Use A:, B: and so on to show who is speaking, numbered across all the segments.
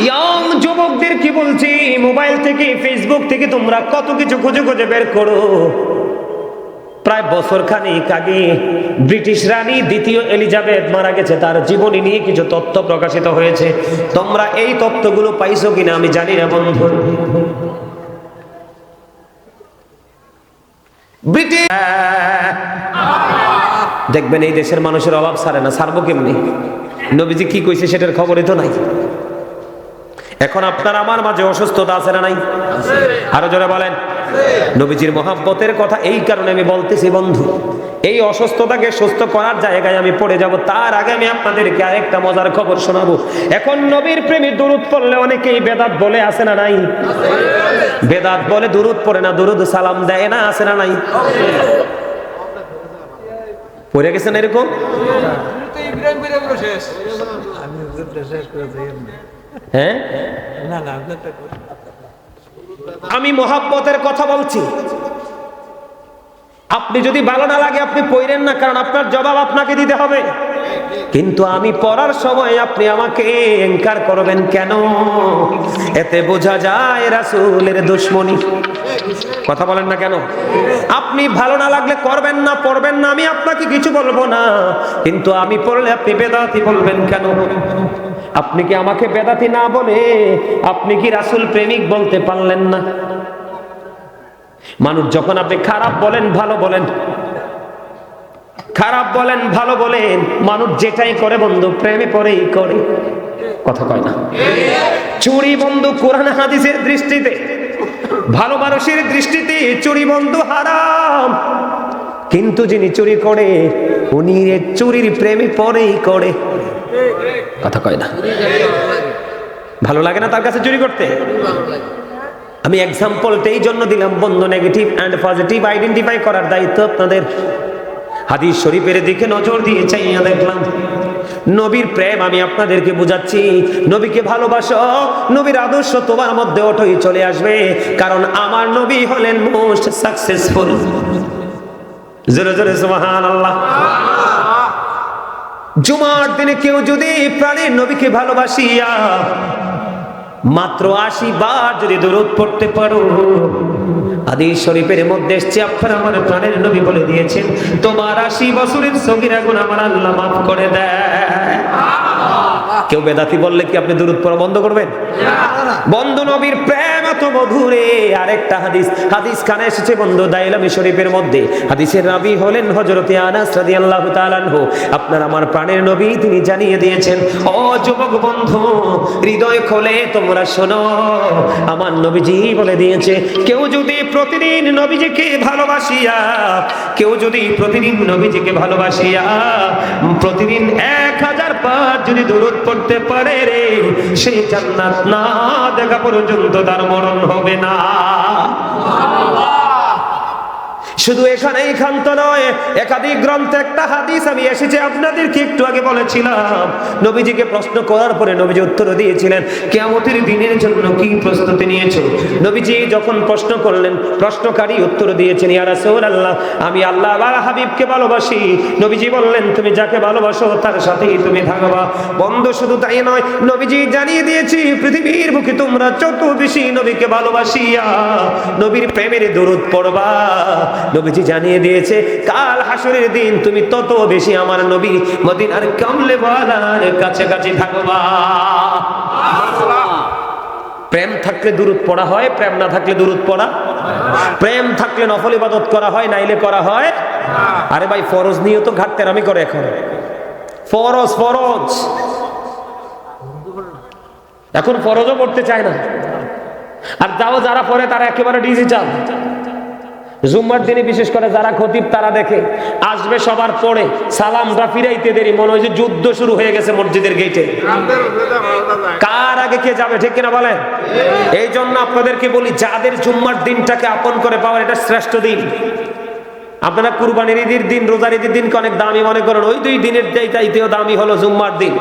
A: Young যুবকদের কি বলছি? মোবাইল থেকে ফেসবুক থেকে তোমরা কত কিছু খুঁজে খুঁজে বের করো। প্রায় বছর খানিক আগে ব্রিটিশ রানী দ্বিতীয় এলিজাবেথ মারা গেছে। তার জীবনী নিয়ে কিছু তথ্য প্রকাশিত হয়েছে। তোমরা এই তথ্যগুলো পাইছো কিনা আমি জানি না, বন্ধু। ব্রিটিশ দেখবেন এই দেশের মানুষের অভাব সারে না, সারবো কেমনি? নবীজি কি কইছে সেটার খবরই তো নাই। এখন আপনার আমার মাঝে অসুস্থতা আছে না নাই? আরও জোরে বলেন। নবীজির মহাব্বতের কথা এই কারণে আমি বলতেছি বন্ধু এই অসুস্থতাকে সুস্থ করার জায়গায় আমি পড়ে যাব তার আগে আমি আপনাদেরকে আরেকটা মজার খবর শোনাবো। এখন নবীর প্রেমী দূরত পড়লে অনেকেই বেদাত বলে আসে না নাই? বেদাত বলে দূরত পড়ে না দুরুদ সালাম দেয় না আসে না নাই? পড়ে গেছেন এরকম? হ্যাঁ? আমি মহাব্বতের কথা বলছি। আপনি যদি ভালো না লাগে আপনি পইরেন না কারণ আপনার জবাব আপনাকে দিতে হবে। কিন্তু আমি পড়ার সময় আপনি আমাকে এনকার করবেন কেন? এতে বোঝা যায় রাসূলের দুশ্মনী। কথা বলেন না কেন? আপনি ভালো না লাগলে করবেন না, পড়বেন না, আমি আপনাকে কিছু বলব না। কিন্তু আমি পড়লে আপনি বেদাতি বলবেন কেন? আপনি কি আমাকে বেদাতি না বলে আপনি কি রাসুল প্রেমিক বলতে পারলেন না? মানুষ যখন আপনি খারাপ বলেন, ভালো বলেন খারাপ বলেন, ভালো বলেন, মানুষ যেটাই করে বন্ধু, প্রেমে পরেই করে। কথা কয় না? চুরি বন্ধু কোরআন হাদিসের দৃষ্টিতে ভালো মানুষের দৃষ্টিতে চুরি বন্ধু হারাম। কিন্তু যিনি চুরি করে, উনি চুরির প্রেমে পরেই করে। কথা কয় না? ভালো লাগে না তার কাছে চুরি করতে? আমি এক্সাম্পলটা এই জন্য দিলাম, বন্ধু নেগেটিভ অ্যান্ড পজিটিভ আইডেন্টিফাই করার দায়িত্ব আপনাদের। হাদিস শরীফের দিকে নজর দিয়ে চাইয়া দেখলাম, নবীর প্রেম আমি আপনাদেরকে বুঝাচ্ছি, নবীকে ভালোবাসো, নবীর আদর্শ তোমার মধ্যে ওঠই চলে আসবে, কারণ আমার নবী হলেন মোস্ট সাকসেসফুল জোরে জোরে সুবহান আল্লাহ জুমার দিনে কেউ যদি প্রাণের নবীকে ভালোবাসিয়া মাত্র আশি বার যদি দূরত পড়তে পারো। আদি শরীফের মধ্যে এসছে, আপনার আমার প্রাণের নবী বলে দিয়েছেন, তোমার আশি বছরের সগিরা গুণ আমার আল্লাহ মাফ করে দেয়। কেউ বেদাতি বললে কি আপনি দূরত পড়া বন্ধ করবেন? বন্ধু নবীর প্রেম এত মধুরে, আরেকটা হাদিস হাদিস খানে এসেছে বন্ধু দাইলামি শরীফের মধ্যে। হাদিসের রাবি হলেন হযরতে আনাস রাদিয়াল্লাহু তাআলা আপনার আমার প্রাণের নবী তিনি জানিয়ে দিয়েছেন, ও যুবক বন্ধু, হৃদয় খোলে, তোমরা শোনো। আমার নবীজি বলে দিয়েছে, কেউ যদি প্রতিদিন নবীজিকে ভালোবাসিয়া, কেউ যদি প্রতিদিন নবীজিকে ভালোবাসিয়া, প্রতিদিন এক হাজার বার যদি দূরত পড়তে পারে রে সেই জান্নাত না দেখা পর্যন্ত তার মরণ হবে না। শুধু এখানেই ক্ষান্ত নয়, একাধিক গ্রন্থে একটা হাদিস আমি এসেছি, আপনাদেরকে একটু আগে বলেছিলাম। নবীজিকে প্রশ্ন করার পরে নবীজি উত্তর দিয়েছিলেন কেমতের দিনের জন্য কি প্রস্তুতি নিয়েছো? নবীজি যখন প্রশ্ন করলেন, প্রশ্নকারী উত্তর দিয়েছেন ইয়ারা ইয়া রাসূলুল্লাহ, আমি আল্লাহ আর হাবিবকে ভালোবাসি। নবীজি বললেন, তুমি যাকে ভালোবাসো, তার সাথেই তুমি থাকবা। বন্ধ, শুধু তাই নয়, নবীজি জানিয়ে দিয়েছি, পৃথিবীর বুকে তোমরা যত বেশি নবীকে ভালোবাসিয়া, নবীর প্রেমের দরুদ পড়বা। নবীজি জানিয়ে দিয়েছে, কাল হাসরের দিন তুমি তত বেশি আমার নবী মদিনার কামলে বালার কাছে থাকবা প্রেম থাকলে দূরত পড়া হয়, প্রেম না থাকলে দূরত পড়া প্রেম থাকলে নফল ইবাদত করা হয়, নাইলে করা হয়। আরে ভাই, ফরজ নিয়ে তো ঘাটতেরামি করে এখন। ফরজ ফরজ। এখন ফরজও করতে চায় না। আর যাও যারা পড়ে, তারা একেবারে ডিজিটাল। জুম্মার দিনে বিশেষ করে যারা খতিব, তারা দেখে। আসবে সবার পরে। সালামটা ফিরাইতে দেরি। মনে হয় যে যুদ্ধ শুরু হয়ে গেছে মসজিদের গেটে কার আগে কে যাবে, ঠিক কিনা বলেন? এই জন্য আপনাদেরকে বলি, যাদের জুম্মার দিনটাকে আপন করে পাওয়ার এটা শ্রেষ্ঠ দিন। আপনারা কুরবানির ঈদের দিন, রোজার ঈদের দিনকে অনেক দামি মনে করেন। ওই দুই দিনের চাইতেও দামি হলো জুম্মার দিন।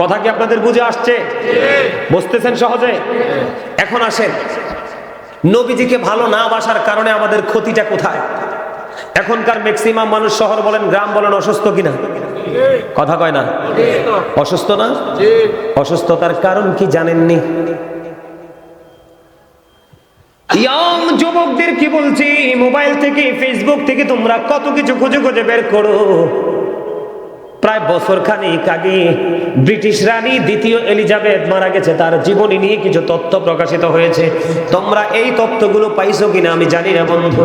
A: কথা কি আপনাদের বুঝে আসছে? বুঝতেছেন সহজে? এখন আসেন। নবীজিকে ভালো না বাসার কারণে আমাদের ক্ষতিটা কোথায়? এখনকার ম্যাক্সিমাম মানুষ শহর বলেন, গ্রাম বলেন, অসুস্থ কিনা? কথা কয় না? অসুস্থ না? অসুস্থতার কারণ কি জানেননি? ইয়ং যুবকদের কি বলছি? মোবাইল থেকে ফেসবুক থেকে তোমরা কত কিছু খুঁজে খুঁজে বের করো। প্রায় বছর খানিক আগে ব্রিটিশ রানী দ্বিতীয় এলিজাবেথ মারা গেছে। তার জীবনী নিয়ে কিছু তথ্য প্রকাশিত হয়েছে। তোমরা এই তথ্যগুলো পাইছো কিনা আমি জানি না বন্ধু।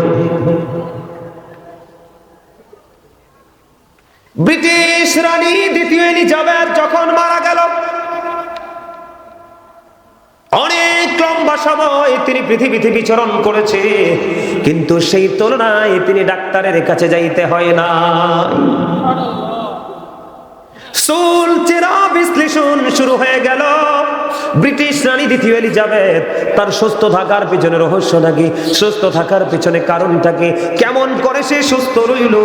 A: ব্রিটিশ রানী দ্বিতীয় এলিজাবেথ যখন মারা গেল, অনেক লম্বা সময় তিনি পৃথিবীতে বিচরণ করেছে। কিন্তু সেই তুলনায় তিনি ডাক্তারের কাছে যাইতে হয় না চুল চেরা বিশ্লেষণ শুরু হয়ে গেল। ব্রিটিশ রানী দ্বিতীয় এলিজাবেথ, তার সুস্থ থাকার পিছনে রহস্য নাকি? সুস্থ থাকার পিছনে কারণটা কি? কেমন করে সে সুস্থ রইল?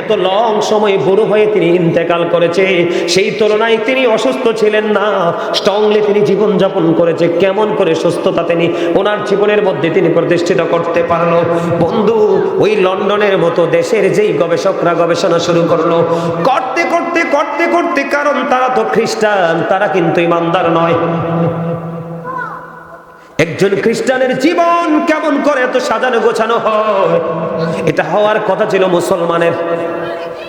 A: এত লং সময় বুড়ো হয়ে তিনি ইন্তেকাল করেছে, সেই তুলনায় তিনি অসুস্থ ছিলেন না। স্ট্রংলি তিনি জীবন যাপন করেছে, কেমন করে সুস্থতা তিনি ওনার জীবনের মধ্যে তিনি প্রতিষ্ঠিত করতে পারল? বন্ধু, ওই লন্ডনের মতো দেশের যেই গবেষকরা গবেষণা শুরু করল, করতে করতে করতে করতে, কারণ তারা তো খ্রিস্টান, তারা কিন্তু ইমানদার নয়। একজন খ্রিস্টানের জীবন কেমন করে এত সাজানো গোছানো হয়? এটা হওয়ার কথা ছিল মুসলমানের।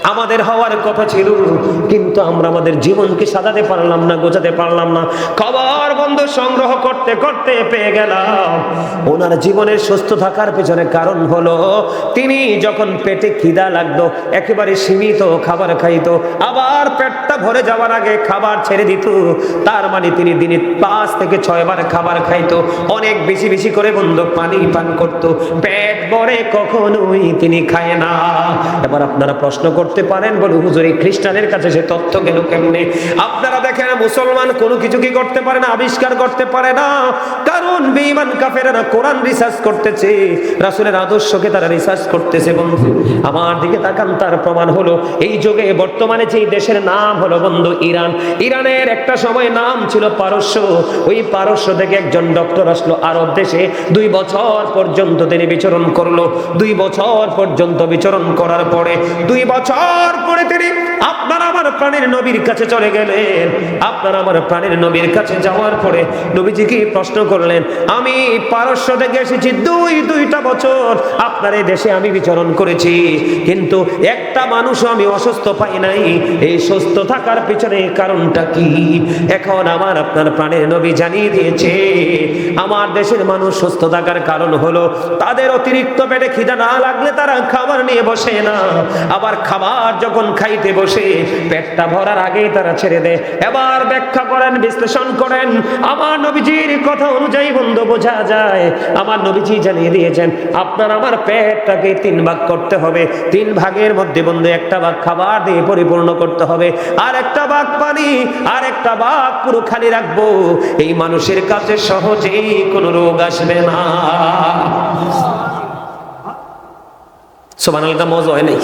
A: আমাদের হওয়ার কথা ছিল। কিন্তু আমরা আমাদের জীবনকে সাজাতে পারলাম না, গোছাতে পারলাম না। খবর বন্ধ সংগ্রহ করতে করতে পেয়ে গেলাম। ওনার জীবনের সুস্থ থাকার পেছনে কারণ হলো, তিনি যখন পেটে খিদা লাগতো, একেবারে সীমিত খাবার খাইতো, আবার পেটটা ভরে যাওয়ার আগে খাবার ছেড়ে দিত। তার মানে তিনি দিনে পাঁচ থেকে ছয় বার খাবার খাইতো। অনেক বেশি বেশি করে বন্ধ পানি পান করতো। পেট ভরে কখনোই তিনি খায় না। এবার আপনারা প্রশ্ন করতে পারেন বলে হুজুর, এই খ্রিস্টানের কাছে সে তথ্য গেল কেমনে? আপনারা দেখেন, মুসলমান কোনো কিছু কি করতে পারে না, আবিষ্কার করতে পারে না। কারণ বেঈমান কাফেরা কোরআন রিসার্চ করতেছে, রাসূলের আদর্শকে তারা রিসার্চ করতেছে বন্ধু। আমার দিকে তাকান, তার প্রমাণ হলো, এই যুগে বর্তমানে যে দেশের নাম হলো বন্ধু ইরান। ইরানের একটা সময় নাম ছিল পারস্য। ওই পারস্য থেকে একজন ডক্টর আসলো আরব দেশে। দুই বছর পর্যন্ত তিনি বিচরণ করল। দুই বছর পর্যন্ত বিচরণ করার পরে দুই বছর পরে তিনি আপনার আমার প্রাণের নবীর কাছে চলে গেলেন। আপনার আমার প্রাণের নবীর কাছে যাওয়ার পরে নবীজিকে প্রশ্ন করলেন, আমি পারস্য থেকে এসেছি দুই, দুইটা বছর, আপনার এই দেশে আমি বিচরণ করেছি। কিন্তু একটা মানুষও আমি অসুস্থ পাই নাই। এই সুস্থ থাকার পিছনে কারণটা কি? এখন আমার আপনার প্রাণের নবী জানিয়ে দিয়েছে, আমার দেশের মানুষ সুস্থ থাকার কারণ হলো তাদের অতিরিক্ত পেটে খিদা না লাগলে তারা খাবার নিয়ে বসে না। আবার খাবার যখন খাইতে বসে পেটটা ভরার আগেই তারা ছেড়ে দেয়। এবার ব্যাখ্যা করেন, বিশ্লেষণ করেন। আমার নবীজির কথা অনুযায়ী বন্ধ, বোঝা যায়, আমার নবীজি জানিয়ে দিয়েছেন। আপনার আমার পেটটাকে তিন ভাগ করতে হবে। তিন ভাগের মধ্যে বন্ধু, একটা ভাগ খাবার দিয়ে পরিপূর্ণ করতে হবে। আর একটা ভাগ পানি, আর একটা ভাগ পুরো খালি রাখব। এই মানুষের কাছে সহজেই কোনো রোগ আসবে না। সোমানালটা মজা হয় নাই?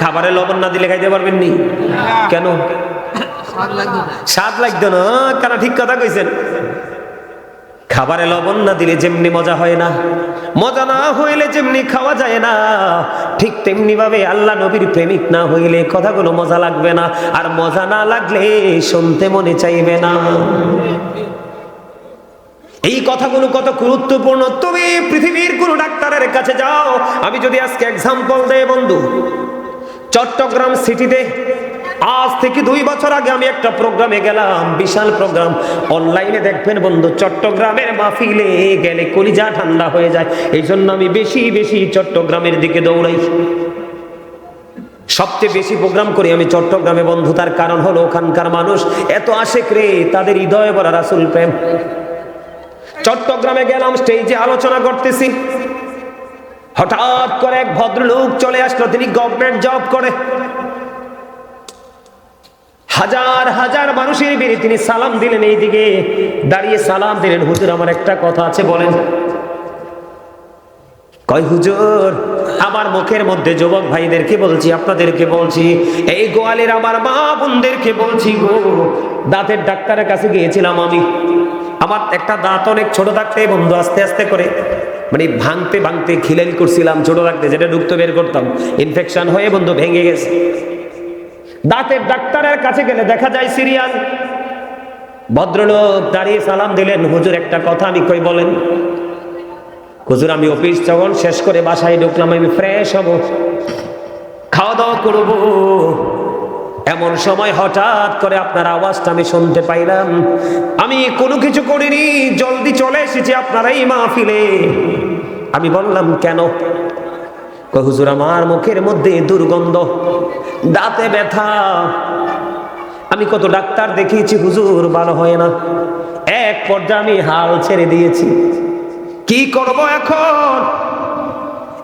A: খাবারে লবণ না দিলে খাইতে পারবেন নি? কেন? স্বাদ লাগতো না কেন ঠিক কথা কইছেন? খাবারে লবণ না দিলে যেমনি মজা হয় না, মজা না হইলে যেমনি খাওয়া যায় না, ঠিক তেমনি ভাবে আল্লাহ নবীর প্রেমিক না হইলে কথাগুলো মজা লাগবে না, আর মজা না লাগলে শুনতে মনে চাইবে না। এই কথাগুলো কত গুরুত্বপূর্ণ। তুমি পৃথিবীর কোন ডাক্তারের কাছে যাও, আমি যদি আজকে এক্সাম্পল দেয় বন্ধু চট্টগ্রাম সিটিতে। আজ থেকে দুই বছর আগে আমি একটা প্রোগ্রামে গেলাম, বিশাল প্রোগ্রাম। অনলাইনে দেখবেন বন্ধু, চট্টগ্রামের মাহফিলে গেলে কলিজা ঠান্ডা হয়ে যায়। এই জন্য আমি বেশি বেশি চট্টগ্রামের দিকে দৌড়াই। সবচেয়ে বেশি প্রোগ্রাম করি আমি চট্টগ্রামে বন্ধু, তার কারণ হলো ওখানকার মানুষ এত আশেক রে, তাদের হৃদয়ে বলা রাসুল প্রেম। চট্টগ্রামে গেলাম স্টেজে আলোচনা করতেছি। হঠাৎ করে এক ভদ্রলোক চলে আসলো, তিনি গভর্নমেন্ট জব করে। হাজার হাজার মানুষের বেড়ে তিনি সালাম দিলেন এইদিকে। দাঁড়িয়ে সালাম দিলেন, হুজুর, আমার একটা কথা আছে, বলেন। কয়, হুজুর, আমার মুখের মধ্যে যুবক ভাইদেরকে বলছি, আপনাদেরকে বলছি, এই গোয়ালের আমার মা বোনদেরকে বলছি গো। দাঁতের ডাক্তারের কাছে গিয়েছিলাম আমি। আমার একটা দাঁত অনেক ছোট থাকতে বন্ধু, আস্তে আস্তে করে। মানে ভাঙতে ভাঙতে খিলাইল করছিলাম ছোট থাকতে যেটা ঢুকতে বের করতাম। ইনফেকশন হয়ে বন্ধু ভেঙে গেছে। দাঁতের ডাক্তারের কাছে গেলে দেখা যায় সিরিয়াল ভদ্রলোক দাঁড়িয়ে সালাম দিলেন, হুজুর, একটা কথা আমি কই বলেন? হুজুর, আমি অফিস যখন শেষ করে বাসায় ঢুকলাম, আমি ফ্রেশ হব। খাওয়া দাওয়া করব। এমন সময় হঠাৎ করে আপনার আওয়াজটা আমি শুনতে পাইলাম। আমি কোনো কিছু করিনি, জলদি চলে এসেছি আপনার এই মাহফিলে। আমি বললাম, কেন? হুজুর, আমার মুখের মধ্যে দুর্গন্ধ, দাঁতে ব্যথা। আমি কত ডাক্তার দেখিয়েছি, হুজুর, ভালো হয় না। এক পর্যায়ে আমি হাল ছেড়ে দিয়েছি। কি করব এখন?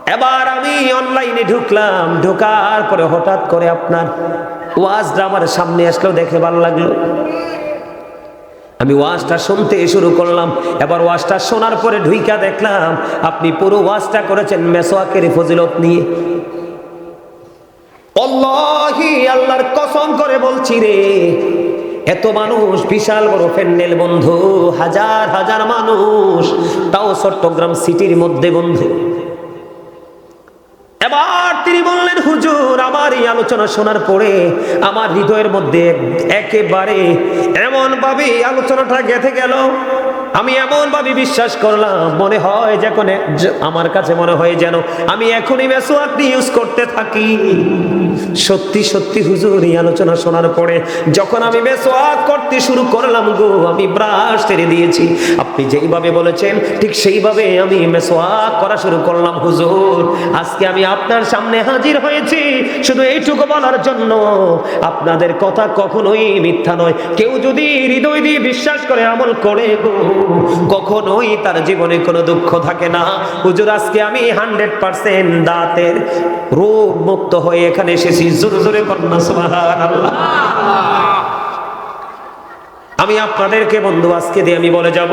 A: এবার আমি অনলাইনে ঢুকলাম, ঢোকার পরে হঠাৎ করে আপনার ওয়াজটা আমার সামনে আসলো, দেখে ভালো লাগল। আমি ওয়াজটা শুনতে শুরু করলাম, এবার ওয়াজটা শোনার পরে ঢুইকা দেখলাম, আপনি পুরো ওয়াজটা করেছেন মেসোয়াকের ফজিলত নিয়ে। অল্লাহি আল্লাহর কসম করে বলছি রে, এত মানুষ, বিশাল বড় প্যান্ডেল বন্ধু, হাজার হাজার মানুষ, তাও চট্টগ্রাম সিটির মধ্যে বন্ধু। তিনি বললেন, হুজুর, আমার এই আলোচনা শোনার পরে আমার হৃদয়ের মধ্যে একেবারে এমনভাবে আলোচনাটা গেঁথে গেল আমি এমন ভাবে বিশ্বাস করলাম, মনে হয় যে এখন এ- যে- আমার কাছে মনে হয় যেন আমি এখনই মেসোয়াকটি ইউজ করতে থাকি। সত্যি সত্যি হুজুর, এই আলোচনা শোনার পরে যখন আমি মেসোয়াক করতে শুরু করলাম গো, আমি ব্রাশ ছেড়ে দিয়েছি। আপনি যেইভাবে বলেছেন, ঠিক সেইভাবে আমি মেসোয়াক করা শুরু করলাম হুজুর। আজকে আমি আপনার সামনে হাজির হয়েছি, শুধু এইটুকু বলার জন্য। আপনাদের কথা কখনোই মিথ্যা নয়। কেউ যদি হৃদয় দিয়ে বিশ্বাস করে আমল করে গো। কখনোই তার জীবনে কোনো দুঃখ থাকে না। হুজুর, আজকে আমি হান্ড্রেড পার্সেন্ট দাঁতের রোগ মুক্ত হয়ে এখানে এসেছি। জোরে জোরে কন্যা আমি আপনাদেরকে বন্ধু, আজকে দিয়ে আমি বলে যাব।